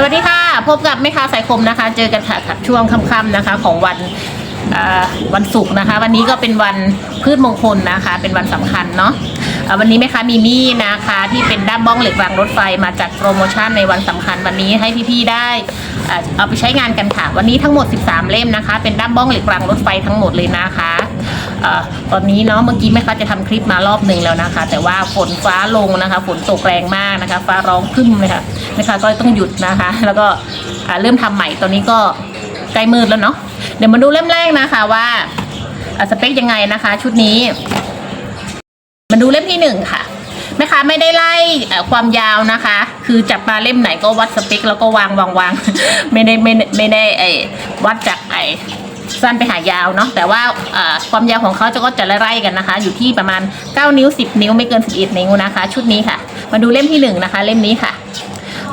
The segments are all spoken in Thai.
สวัสดีค่ะ พบกับแม่ค้าสายคมนะคะ เจอกันค่ะช่วงค่ำๆนะคะ ของวันวันศุกร์นะคะ วันนี้ก็เป็นวันพืชมงคลนะคะ เป็นวันสำคัญเนาะวันนี้แม่ค้ามีมี่นะคะ ที่เป็นด้ามบ้องเหล็กรางรถไฟมาจัดโปรโมชั่นในวันสำคัญวันนี้ให้พี่ๆได้เอาไปใช้งานกันค่ะ วันนี้ทั้งหมด 13 เล่มนะคะ เป็นด้ามบ้องเหล็กรางรถไฟทั้งหมดเลยนะคะ ตอนนี้เนาะเมื่อกี้แม่ค้าจะทำคลิปมารอบหนึ่งแล้วนะคะ แต่ว่าฝนฟ้าลงนะคะ ฝนตกแรงมากนะคะ ฟ้าร้องพึ่มเลยค่ะแม่ค้าก็ต้องหยุดนะคะ แล้วก็เริ่มทำใหม่ตอนนี้ก็ใกล้มืดแล้วเนาะเดี๋ยวมาดูเล่มแรกนะคะว่าสเปคยังไงนะคะ ชุดนี้ มาดูเล่มที่หนึ่งค่ะแม่ค้าไม่ได้ไล่ความยาวนะคะ คือจับมาเล่มไหนก็วัดสเปคแล้วก็วางวางวางไม่ได้ไม่ได้ไม่ได้ไอ้วัดจากไอ้ สั้นไปหายาวเนาะแต่ว่าความยาวของเขาจะก็จะไล่ๆกันนะคะ อยู่ที่ประมาณ 9 นิ้ว 10 นิ้วไม่เกิน 11 นิ้วนะคะ ชุดนี้ค่ะ มาดูเล่มที่หนึ่งนะคะ เล่มนี้ค่ะ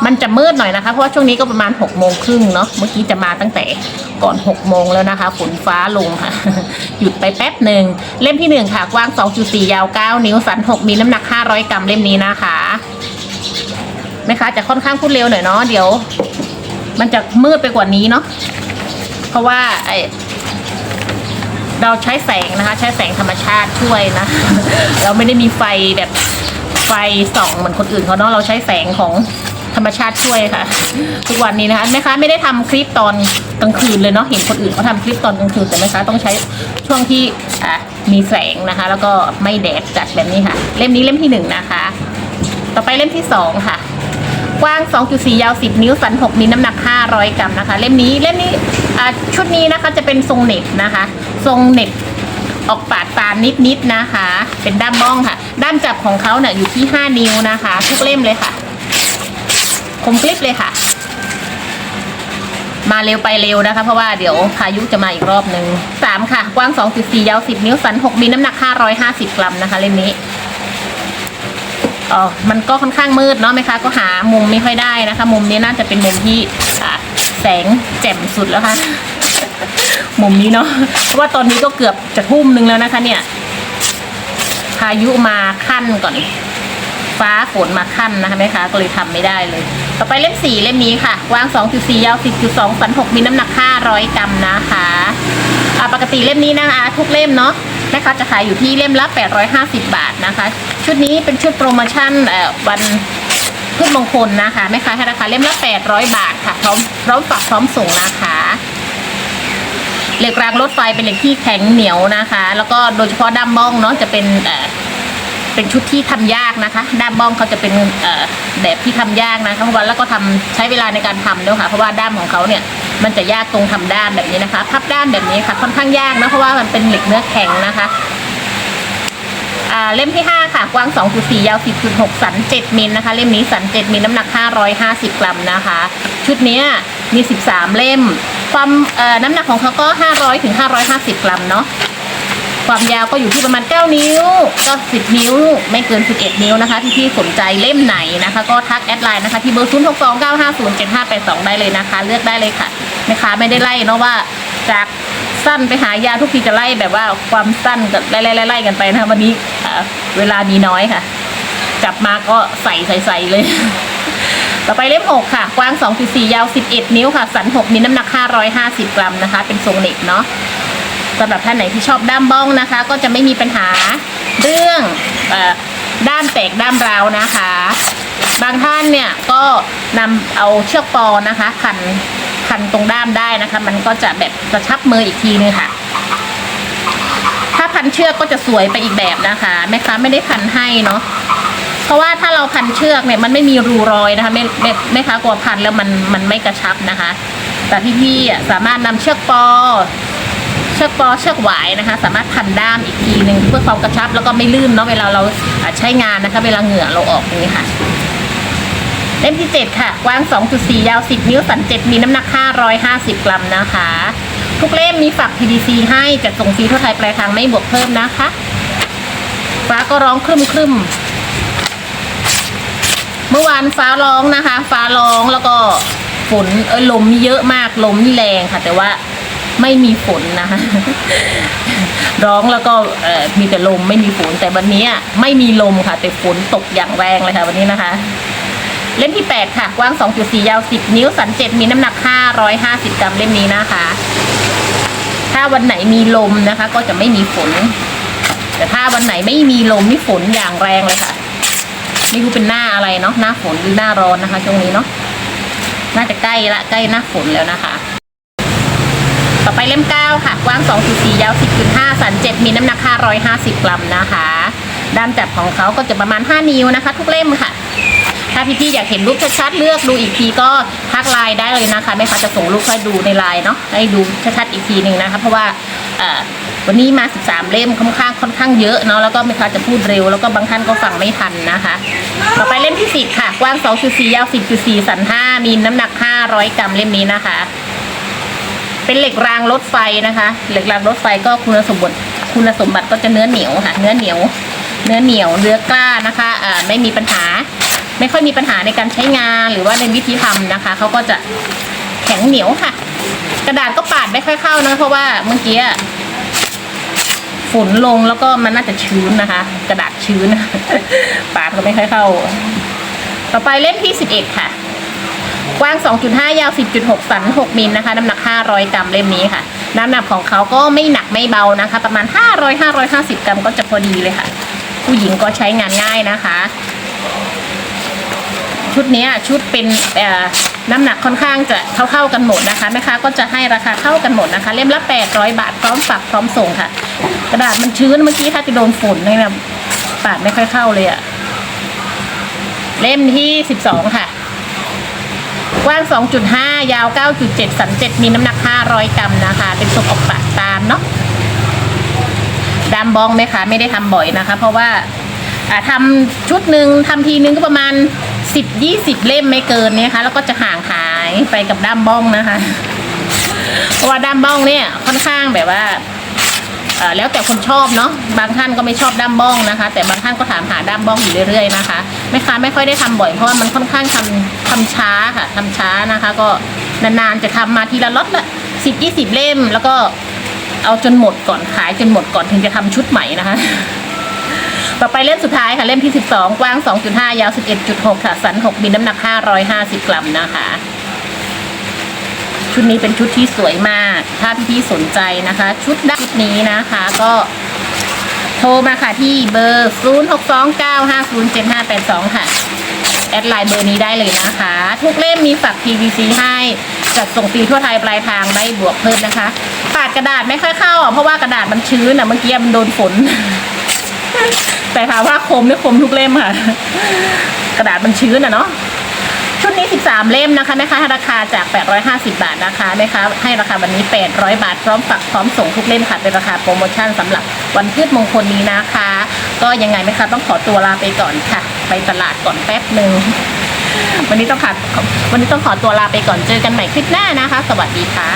มันจะมืดหน่อยนะคะ เพราะว่าช่วงนี้ก็ประมาณ6กโมงครึ่งเนาะเมื่อกี้จะมาตั้งแต่ก่อน6กโมงแล้วนะคะฝนฟ้าลงค่ะ หยุดไปแป๊บหนึ่งเล่มที่ 1 ค่ะ กว้าง 2.4 ยาว 9 นิ้วสัน 6 มีน้ำหนัก 500 กรัมเล่มนี้นะคะแม่ค้าจะค่อนข้างพูดเร็วหน่อยเนาะเดี๋ยว มันจะมืดไปกว่านี้เนาะ ราะว่าไอเราใช้แสงนะคะ ใช้แสงธรรมชาติช่วยนะ เราไม่ได้มีไฟแบบไฟส่องเหมือนคนอื่นเขาเนาะเราใช้แสงของธรรมชาติช่วยค่ะ ทุกวันนี้นะคะแม่ค้าไม่ได้ทำคลิปตอนกลางคืนเลยเนาะเห็นคนอื่นเขาทำคลิปตอนกลางคืนแต่แม่ค้าต้องใช้ช่วงที่อะมีแสงนะคะ แล้วก็ไม่แดดจัดแบบนี้ค่ะ เล่มนี้เล่มที่หนึ่งนะคะ ต่อไปเล่มที่สองค่ะ กว้าง 2.4 ยาว 10 นิ้วสัน 6 มีน้ำหนัก 500 กรัมนะคะ เล่มนี้เล่มนี้ ชุดนี้นะคะจะเป็นทรงเน็ตนะคะ ทรงเน็ตออกปาดตาลนิดๆนะคะ เป็นด้ามบ้องค่ะ ด้ามจับของเขาเนี่ยอยู่ที่ 5 นิ้วนะคะ ทุกเล่มเลยค่ะ คมกริบเลยค่ะ มาเร็วไปเร็วนะคะ เพราะว่าเดี๋ยวพายุจะมาอีกรอบหนึ่งสามค่ะ กว้าง 2.4 ยาว 10 นิ้ว สัน 6 มีน้ำหนัก 550 กรัมนะคะ เล่มนี้อ๋อมันก็ค่อนข้างมืดเนาะไหมคะ ก็หามุมไม่ค่อยได้นะคะ มุมนี้น่าจะเป็นมุมที่ แสงแจ่มสุดแล้วค่ะ มุมนี้เนาะเพราะว่าตอนนี้ก็เกือบจะทุ่มนึงแล้วนะคะ เนี่ย พายุมาขั้นก่อน ฟ้าฝนมาขั้นนะคะแม่ค้าก็เลยทำไม่ได้เลย ต่อไปเล่มสี่เล่มนี้ค่ะ วาง 2.4 ยาว 10.2สัน6มีน้ำหนัก 500 กรัมนะคะปกติเล่มนี้นะคะ ทุกเล่มเนาะแม่ค้าจะขายอยู่ที่เล่มละ 850 บาทนะคะ ชุดนี้เป็นชุดโปรโมชั่นวัน พืชมงคลนะคะแม่ค้าให้ราคาเล่มละ 800 บาทค่ะ พร้อมพร้อมฝากพร้อมส่งนะคะเหล็กรางรถไฟเป็นเหล็กที่แข็งเหนียวนะคะ แล้วก็โดยเฉพาะด้ามบ้องเนาะจะเป็นเอ่อเป็นชุดที่ทำยากนะคะ ด้ามบ้องเขาจะเป็นเอ่อแบบที่ทำยากนะคะเพราะว่าแล้วก็ทำใช้เวลาในการทำด้วยค่ะ เพราะว่าด้ามของเขาเนี่ยมันจะยากตรงทำด้ามแบบนี้นะคะ พับด้ามแบบนี้ค่ะค่อนข้างยากนะเพราะว่ามันเป็นเหล็กเนื้อแข็งนะคะ เล่มที่ 5 ค่ะ กว้าง 2.4 ยาว 10.6 สัน 7 มิลนะคะ เล่มนี้สัน 7 มิลน้ำหนัก 550 กรัมนะคะ ชุดนี้มี 13 เล่ม ความน้ำหนักของเขาก็ 500ถึง550 กรัมเนาะความยาวก็อยู่ที่ประมาณ 9 นิ้วก็10 นิ้ว ไม่เกิน 11 นิ้วนะคะ ที่พี่สนใจเล่มไหนนะคะ ก็ทักแอดไลน์นะคะ ที่เบอร์ 0 6 2 9 5 0 7 5 8 2 ได้เลยนะคะ เลือกได้เลยค่ะแม่ค้าไม่ได้ไล่เนาะว่าจาก สั้นไปหายาทุกทีจะไล่แบบว่าความสั้นกับไล่ไล่กันไปนะคะวันนี้เวลามีน้อยค่ะ จับมาก็ใส่ใส่ใส่เลย ต่อไปเล่ม6ค่ะ กว้าง 2.4 ยาว 11 นิ้วค่ะ สัน 6 มีน้ำหนัก 550 กรัมนะคะ เป็นทรงเหล็กเนาะสำหรับท่านไหนที่ชอบด้ามบ้องนะคะ ก็จะไม่มีปัญหาเรื่องอด้ามแตกด้ามราวนะคะ บางท่านเนี่ยก็นำเอาเชือกปอนะคะพัน พันตรงด้ามได้นะคะ มันก็จะแบบกระชับมืออีกทีนึงค่ะ ถ้าพันเชือกก็จะสวยไปอีกแบบนะคะแม่ค้าไม่ได้พันให้เนาะเพราะว่าถ้าเราพันเชือกเนี่ยมันไม่มีรูรอยนะคะแม่แม่แม่ค้ากลัวพันแล้วมันมันไม่กระชับนะคะ แต่พี่ๆอ่สามารถนำเชือกปอเชือกปอเชือกหวายนะคะ สามารถพันด้ามอีกทีหนึ่งเพื่อความกระชับแล้วก็ไม่ลื่นเนาะเวลาเราใช้งานนะคะ เวลาเหงื่อเราออกอย่างนี้ค่ะ เล่มที่ 7 ค่ะ กว้าง 2.4 ยาว 10 นิ้ว สัน 7 มีน้ำหนัก 550 กรัมนะคะ ทุกเล่มมีฝัก PVC ให้จัดส่งฟรีทั่วไทยปลายทางไม่บวกเพิ่มนะคะ ฟ้าก็ร้องครึมครึมเมื่อวานฟ้าร้องนะคะ ฟ้าร้องแล้วก็ฝนเออลมเยอะมากลมนี่แรงค่ะ แต่ว่าไม่มีฝนนะคะร้องแล้วก็มีแต่ลมไม่มีฝนแต่วันนี้ไม่มีลมค่ะ แต่ฝนตกอย่างแรงเลยค่ะวันนี้นะคะ เล่มที่ 8 ค่ะ กว้าง 2.4 ยาว 10 นิ้ว สัน 7 มีน้ำหนัก 550 กรัมเล่มนี้นะคะ ถ้าวันไหนมีลมนะคะ ก็จะไม่มีฝน แต่ถ้าวันไหนไม่มีลมนี่ฝนอย่างแรงเลยค่ะ ไม่รู้เป็นหน้าอะไรเนาะ หน้าฝนหรือหน้าร้อนนะคะช่วงนี้เนาะ น่าจะใกล้ละใกล้หน้าฝนแล้วนะคะ ต่อไปเล่ม 9 ค่ะ กว้าง 2.4 ยาว 10.5 สัน 7 มีน้ำหนัก 550 กรัมนะคะ ด้ามจับของเขาก็จะประมาณ 5 นิ้วนะคะ ทุกเล่มค่ะ ถ้าพี่ๆอยากเห็นรูปชัดๆเลือกดูอีกทีก็ทักไลน์ได้เลยนะคะแม่ค้าจะส่งรูปให้ดูในไลน์เนาะให้ดูชัดๆอีกทีหนึ่งนะคะเพราะว่าวันนี้มา 13 เล่มค่อนข้างค่อนข้างเยอะเนาะแล้วก็แม่ค้าจะพูดเร็วแล้วก็บางท่านก็ฟังไม่ทันนะคะ ต่อไปเล่มที่ 10 ค่ะ กว้าง 2.4 ยาว 10.4 สัน 5 มีน้ำหนัก 500 กรัมเล่มนี้นะคะ เป็นเหล็กรางรถไฟนะคะ เหล็กรางรถไฟก็คุณสมบัติคุณสมบัติก็จะเนื้อเหนียวค่ะ เนื้อเหนียว เนื้อเหนียวเนื้อกล้านะคะไม่มีปัญหา ไม่ค่อยมีปัญหาในการใช้งานหรือว่าในวิธีทำนะคะเขาก็จะแข็งเหนียวค่ะ กระดาษก็ปาดไม่ค่อยเข้านะเพราะว่าเมื่อกี้ฝุ่นลงแล้วก็มันน่าจะชื้นนะคะ กระดาษชื้น ปาดก็ไม่ค่อยเข้า ต่อไปเล่มที่สิบเอ็ดค่ะกว้าง 2.5 ยาว 10.6 สัน 6 มิลนะคะ น้ำหนัก 500 กรัมเล่มนี้ค่ะ น้ำหนักของเขาก็ไม่หนักไม่เบานะคะ ประมาณ 500 550 กรัมก็จะพอดีเลยค่ะ ผู้หญิงก็ใช้งานง่ายนะคะ ชุดนี้ชุดเป็นน้ำหนักค่อนข้างจะเท่าๆกันหมดนะคะแม่ค้าก็จะให้ราคาเท่ากันหมดนะคะ เล่มละ 800 บาทพร้อมฝากพร้อมส่งค่ะ กระดาษมันชื้นเมื่อกี้ถ้าจะโดนฝุ่นเนี่ยนะปาดไม่ค่อยเข้าเลยอะเล่มที่ 12 ค่ะกว้าง 2.5 ยาว 9.7 สัน 7 มีน้ำหนัก 500 กรัมนะคะ เป็นทรงออกปากตาลเนาะดามบองไหมคะ ไม่ได้ทำบ่อยนะคะ เพราะว่าอ่าทำชุดหนึ่งทำทีนึงก็ประมาณ 10-20เล่มไม่เกินเนี่ยค่ะแล้วก็จะห่างหายไปกับด้ามบ้องนะคะเพราะว่าด้ามบ้องเนี่ยค่อนข้างแบบว่าอ่อแล้วแต่คนชอบเนาะบางท่านก็ไม่ชอบด้ามบ้องนะคะ แต่บางท่านก็ถามหาด้ามบ้องอยู่เรื่อยๆนะคะแม่ค้าไม่ค่อยได้ทำบ่อยเพราะว่ามันค่อนข้างทำทำช้าค่ะทำช้านะคะ ก็นานๆจะทำมาทีละล็อตละสิบยี่สิบเล่ม แล้วก็เอาจนหมดก่อนขายจนหมดก่อนถึงจะทำชุดใหม่นะคะ ต่อไปเล่มสุดท้ายค่ะ เล่มที่ 12 กว้าง 2.5 ยาว 11.6 ค่ะ สัน 6มีน้ำหนัก 550 กรัมนะคะ ชุดนี้เป็นชุดที่สวยมาก ถ้าพี่ๆสนใจนะคะ ชุดด้านนี้นะคะก็โทรมาค่ะที่เบอร์ 0629507582 ค่ะ แอดไลน์เบอร์นี้ได้เลยนะคะ ทุกเล่มมีฝัก PVC ให้จัดส่งฟรีทั่วไทยปลายทางได้บวกเพิ่มนะคะ ปาดกระดาษไม่ค่อยเข้า เพราะว่ากระดาษมันชื้นอะเมื่อกี้มันโดนฝน แต่ถามว่าคมเนี่ยคมทุกเล่มค่ะ กระดาษมันชื้นอะเนาะชุดนี้ 13 เล่มนะคะแม่ค้าราคาจาก 850 บาทนะคะแม่ค้าให้ราคาวันนี้ 800 บาทพร้อมฝักพร้อมส่งทุกเล่มค่ะเป็นราคาโปรโมชั่นสำหรับวันพืชมงคลนี้นะคะ ก็ยังไงแม่ค้าต้องขอตัวลาไปก่อนค่ะ ไปตลาดก่อนแป๊บหนึ่งวันนี้ต้องขาวันนี้ต้องขอตัวลาไปก่อนเจอกันใหม่คลิปหน้านะคะ สวัสดีค่ะ